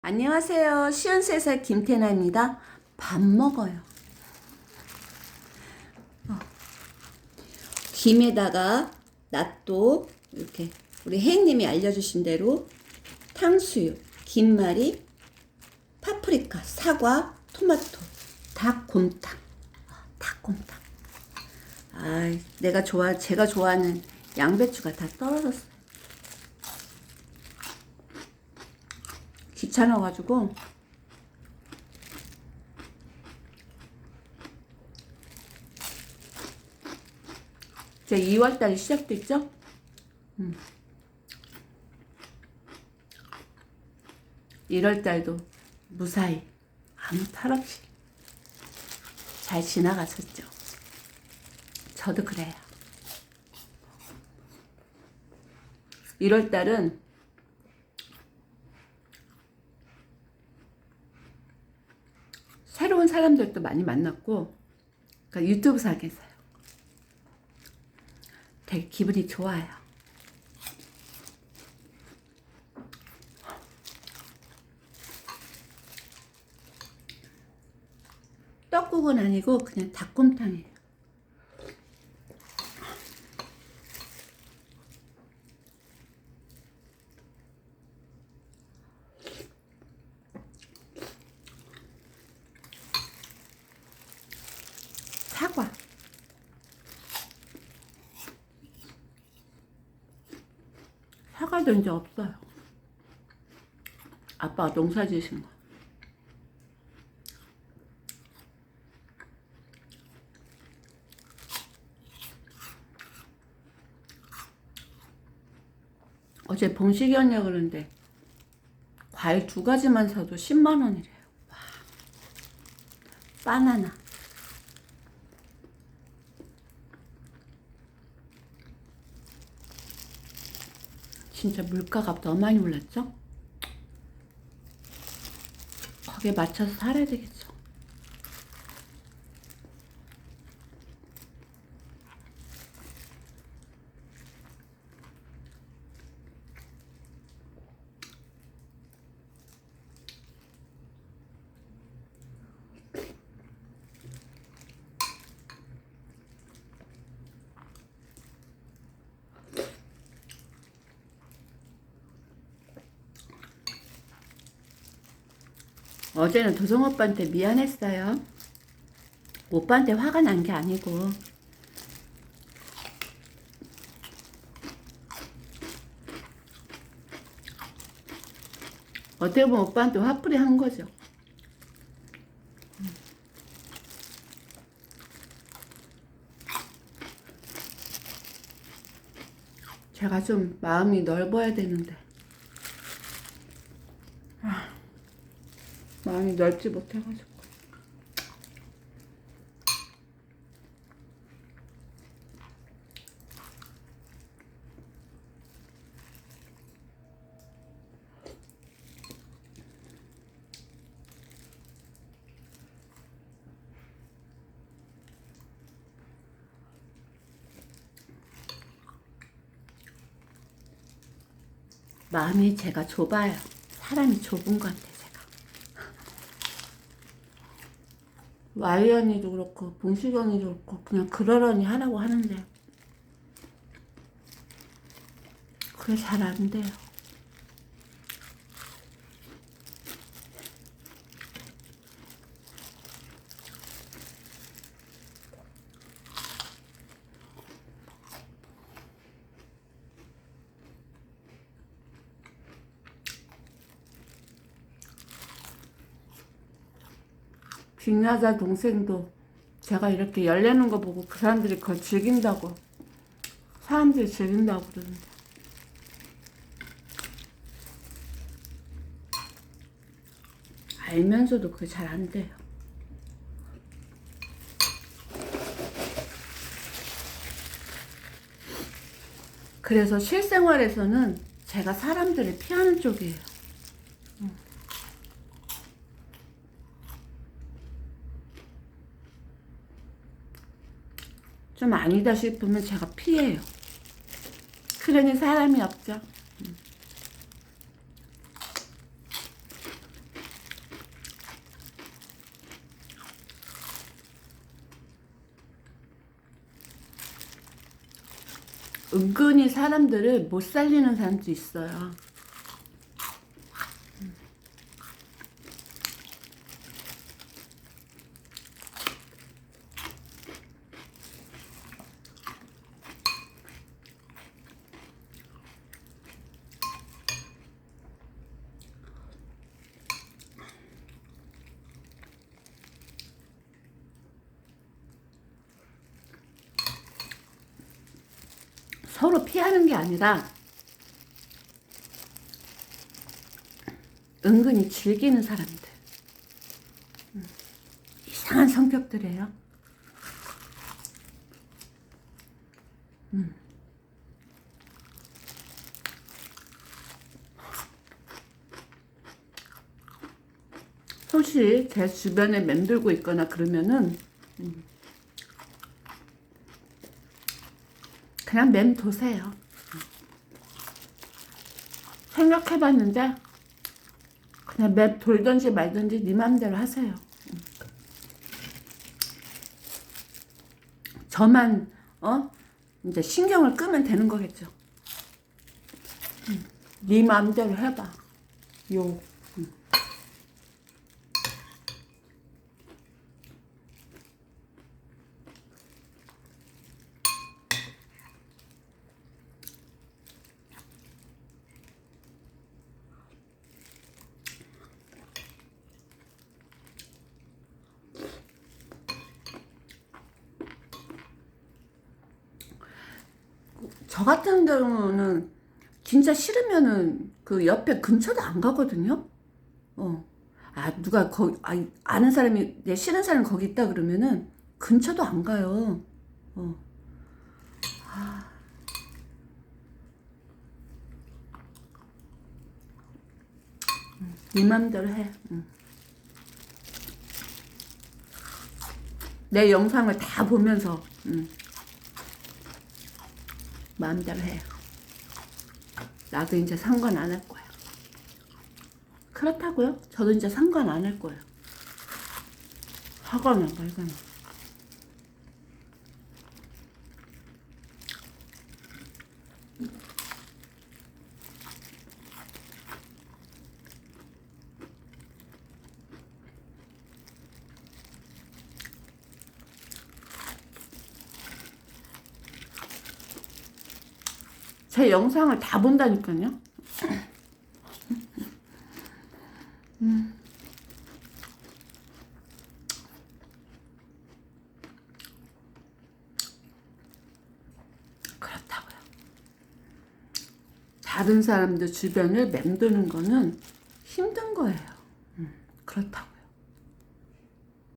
안녕하세요. 쉬운 세살 김태나입니다. 밥 먹어요. 어. 김에다가 낫또 이렇게 우리 혜님이 알려주신 대로 탕수육, 김말이, 파프리카, 사과, 토마토, 닭곰탕, 어, 닭곰탕. 아, 내가 좋아, 제가 좋아하는 양배추가 다 떨어졌어요. 귀찮아가지고 이제 2월달이 시작됐죠? 음. 1월달도 무사히 아무 탈 없이 잘 지나갔었죠. 저도 그래요. 1월달은 새로운 사람들도 많이 만났고, 그러니까 유튜브 상에서요. 되게 기분이 좋아요. 떡국은 아니고 그냥 닭곰탕이에요. 사과. 사과도 이제 없어요. 아빠가 농사 지으신 거. 어제 봉식이 언니가 그러는데 과일 두 가지만 사도 10만 원이래요. 와. 바나나. 진짜 물가가 너무 많이 올랐죠? 거기에 맞춰서 살아야 되겠죠. 어제는 도성 오빠한테 미안했어요. 오빠한테 화가 난 게 아니고. 어떻게 보면 오빠한테 화풀이 한 거죠. 제가 좀 마음이 넓어야 되는데. 마음이 넓지 못해가지고. 마음이 제가 좁아요. 사람이 좁은 것 같아요, 제가. 와이언이도 그렇고, 봉수경이도 그렇고, 그냥 그러려니 하라고 하는데, 그게 잘 안 돼요. 빅여자 동생도 제가 이렇게 열내는 거 보고 그 사람들이 그걸 즐긴다고 사람들이 즐긴다고 그러는데 알면서도 그게 잘 안 돼요. 그래서 실생활에서는 제가 사람들을 피하는 쪽이에요. 좀 아니다 싶으면 제가 피해요. 그러니 사람이 없죠. 은근히 사람들을 못 살리는 사람도 있어요. 서로 피하는 게 아니라 은근히 즐기는 사람들. 음, 이상한 성격들이에요. 음. 혹시 제 주변에 맴돌고 있거나 그러면은 음, 그냥 맴도세요. 생각해봤는데 그냥 맵 돌든지 말든지 네 맘대로 하세요. 저만 어 이제 신경을 끄면 되는 거겠죠. 음, 네 마음대로 해봐. 요. 저 같은 경우는 진짜 싫으면은 그 옆에 근처도 안 가거든요. 어. 아, 누가 거기, 아, 아는 사람이, 내 싫은 사람이 거기 있다 그러면은 근처도 안 가요. 어. 아. 음, 네 맘대로 해. 응. 내 영상을 다 보면서, 응. 마음대로 해. 나도 이제 상관 안 할 거야. 그렇다고요? 저도 이제 상관 안 할 거예요. 하거나 말거나. 제 영상을 다 본다니까요. 음. 그렇다고요. 다른 사람들 주변을 맴도는 거는 힘든 거예요. 음, 그렇다고요.